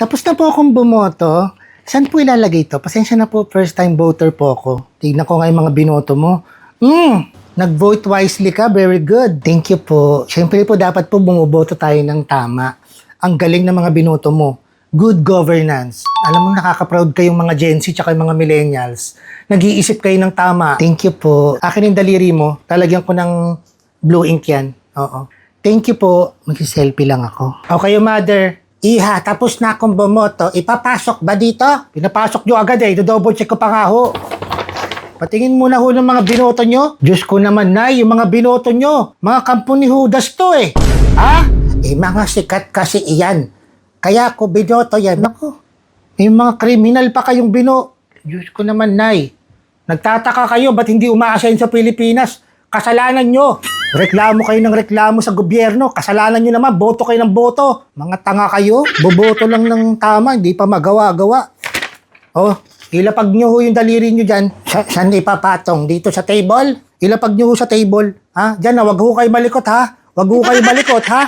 Tapos na po akong bumoto. Saan po ilalagay to? Pasensya na po, first time voter po ako. Tignan ko nga yung mga binoto mo. Hmm, nag-vote wisely ka, very good. Thank you po. Siyempre po dapat po bumoboto tayo ng tama. Ang galing ng mga binoto mo. Good governance. Alam mo, nakaka-proud kayong mga Gen Z tsaka yung mga millennials. Nag-iisip kayo ng tama. Thank you po. Akin yung daliri mo. Talagyan ko ng blue ink yan. Oo. Thank you po. Mag-selfie lang ako. Okay, mother. Iha, tapos na akong bumoto. Ipapasok ba dito? Pinapasok nyo agad eh. Do-double check ko pa nga ho. Patingin muna ho ng mga binoto nyo. Diyos ko naman na, yung mga binoto nyo. Mga kampo ni Judas to eh. Ha? Eh, mga sikat kasi iyan. Kaya ko binoto yan. Ako, may mga kriminal pa kayong bino. Diyos ko naman, Nay. Nagtataka kayo, ba't hindi umaasayin sa Pilipinas? Kasalanan nyo. Reklamo kayo ng reklamo sa gobyerno. Kasalanan nyo naman, boto kayo ng boto. Mga tanga kayo. Boboto lang ng tama, hindi pa magawa-gawa. Oh, ilapag nyo ho yung daliri nyo dyan. Sa, saan ipapatong? Dito sa table? Ilapag nyo ho sa table. Ha? Dyan na, wag ho kayo malikot ha. Wag ho kayo malikot ha.